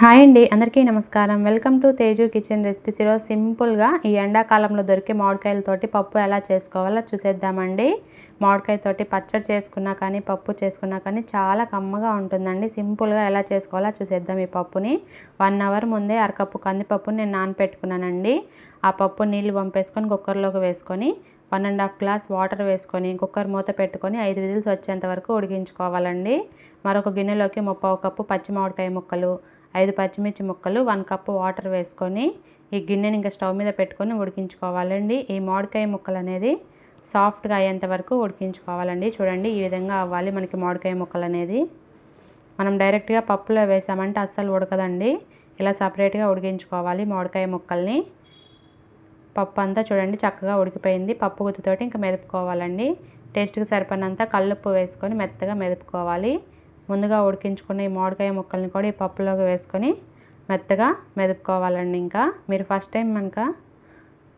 Hi అండి అందరికీ నమస్కారం. Welcome to Teju kitchen recipes. ఈరోజు సింపుల్గా ఈ ఎండాకాలంలో దొరికే మామిడికాయలతోటి పప్పు ఎలా చేసుకోవాలో చూసేద్దామండి. మామిడికాయతోటి పచ్చడి చేసుకున్నా కానీ పప్పు చేసుకున్నా కానీ చాలా కమ్మగా ఉంటుందండి. సింపుల్గా ఎలా చేసుకోవాలో చూసేద్దాం ఈ పప్పుని. వన్ అవర్ ముందే అరకప్పు కందిపప్పుని నేను నానపెట్టుకున్నానండి. ఆ పప్పు నీళ్ళు పంపేసుకొని కుక్కర్లోకి వేసుకొని one and half glass water వేసుకొని కుక్కర్ మూత పెట్టుకొని ఐదు విజిల్స్ వచ్చేంత వరకు ఉడికించుకోవాలండి. మరొక గిన్నెలోకి ముప్పావు కప్పు పచ్చి మామిడికాయ ముక్కలు ఐదు పచ్చిమిర్చి ముక్కలు వన్ కప్ వాటర్ వేసుకొని ఈ గిన్నెని ఇంకా స్టవ్ మీద పెట్టుకొని ఉడికించుకోవాలండి. ఈ మామిడికాయ ముక్కలు అనేది సాఫ్ట్గా అయ్యేంత వరకు ఉడికించుకోవాలండి. చూడండి ఈ విధంగా అవ్వాలి మనకి మామిడికాయ ముక్కలు అనేది. మనం డైరెక్ట్గా పప్పులో వేసామంటే అస్సలు ఉడకదండి. ఇలా సపరేట్గా ఉడికించుకోవాలి మామిడికాయ ముక్కల్ని. పప్పు అంతా చూడండి చక్కగా ఉడికిపోయింది. పప్పు గుత్తితోటి ఇంకా మెదుపుకోవాలండి. టేస్ట్కి సరిపడినంత కల్లుప్పు వేసుకొని మెత్తగా మెదుపుకోవాలి. ముందుగా ఉడికించుకున్న ఈ మామిడికాయ ముక్కల్ని కూడా ఈ పప్పులోకి వేసుకొని మెత్తగా మెదుపుకోవాలండి ఇంకా. మీరు ఫస్ట్ టైం కనుక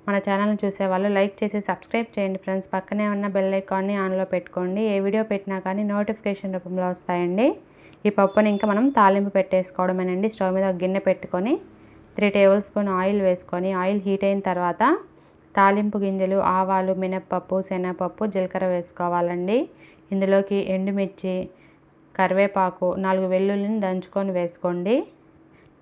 మన ఛానల్ని చూసేవాళ్ళు లైక్ చేసి సబ్స్క్రైబ్ చేయండి ఫ్రెండ్స్. పక్కనే ఉన్న బెల్ ఐకాన్ని ఆన్లో పెట్టుకోండి. ఏ వీడియో పెట్టినా కానీ నోటిఫికేషన్ రూపంలో వస్తాయండి. ఈ పప్పుని ఇంకా మనం తాలింపు పెట్టేసుకోవడమేనండి. స్టవ్ మీద ఒక గిన్నె పెట్టుకొని త్రీ టేబుల్ స్పూన్ ఆయిల్ వేసుకొని ఆయిల్ హీట్ అయిన తర్వాత తాలింపు గింజలు ఆవాలు మినప్పప్పు శనగపప్పు జీలకర్ర వేసుకోవాలండి. ఇందులోకి ఎండుమిర్చి కరివేపాకు నాలుగు వెల్లుల్లిని దంచుకొని వేసుకోండి.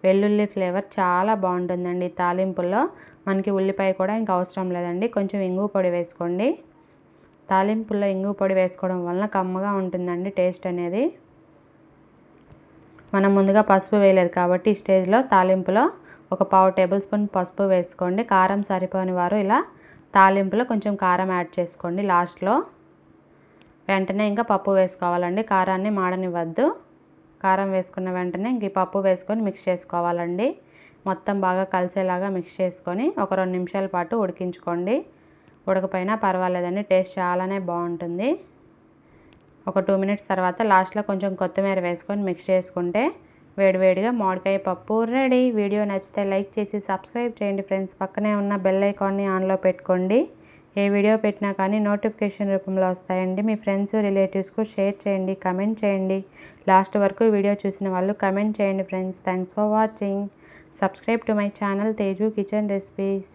వెల్లుల్లి ఫ్లేవర్ చాలా బాగుంటుందండి తాలింపుల్లో. మనకి ఉల్లిపాయ కూడా ఇంకా అవసరం లేదండి. కొంచెం ఇంగు పొడి వేసుకోండి. తాలింపుల్లో ఇంగు పొడి వేసుకోవడం వలన కమ్మగా ఉంటుందండి టేస్ట్ అనేది. మనం ముందుగా పసుపు వేయలేదు కాబట్టి ఈ స్టేజ్లో తాలింపులో ఒక పావు టేబుల్ స్పూన్ పసుపు వేసుకోండి. కారం సరిపోని వారు ఇలా తాలింపులో కొంచెం కారం యాడ్ చేసుకోండి లాస్ట్లో. వెంటనే ఇంకా పప్పు వేసుకోవాలండి. కారాన్ని మాడనివ్వద్దు. కారం వేసుకున్న వెంటనే ఇంక ఈ పప్పు వేసుకొని మిక్స్ చేసుకోవాలండి. మొత్తం బాగా కలిసేలాగా మిక్స్ చేసుకొని ఒక రెండు నిమిషాల పాటు ఉడికించుకోండి. ఉడకపోయినా పర్వాలేదండి. టేస్ట్ చాలానే బాగుంటుంది. ఒక టూ మినిట్స్ తర్వాత లాస్ట్లో కొంచెం కొత్తిమీర వేసుకొని మిక్స్ చేసుకుంటే వేడివేడిగా మామిడికాయ పప్పు రెడీ. వీడియో నచ్చితే లైక్ చేసి సబ్స్క్రైబ్ చేయండి ఫ్రెండ్స్. పక్కనే ఉన్న బెల్ ఐకాన్ని ఆన్లో పెట్టుకోండి. ఏ వీడియో పెట్టినా కానీ నోటిఫికేషన్ రూపంలో వస్తాయండి. మీ ఫ్రెండ్స్ రిలేటివ్స్కు షేర్ చేయండి కమెంట్ చేయండి. లాస్ట్ వరకు వీడియో చూసిన వాళ్ళు కమెంట్ చేయండి friends. Thanks for watching. Subscribe to my channel Teju kitchen recipes.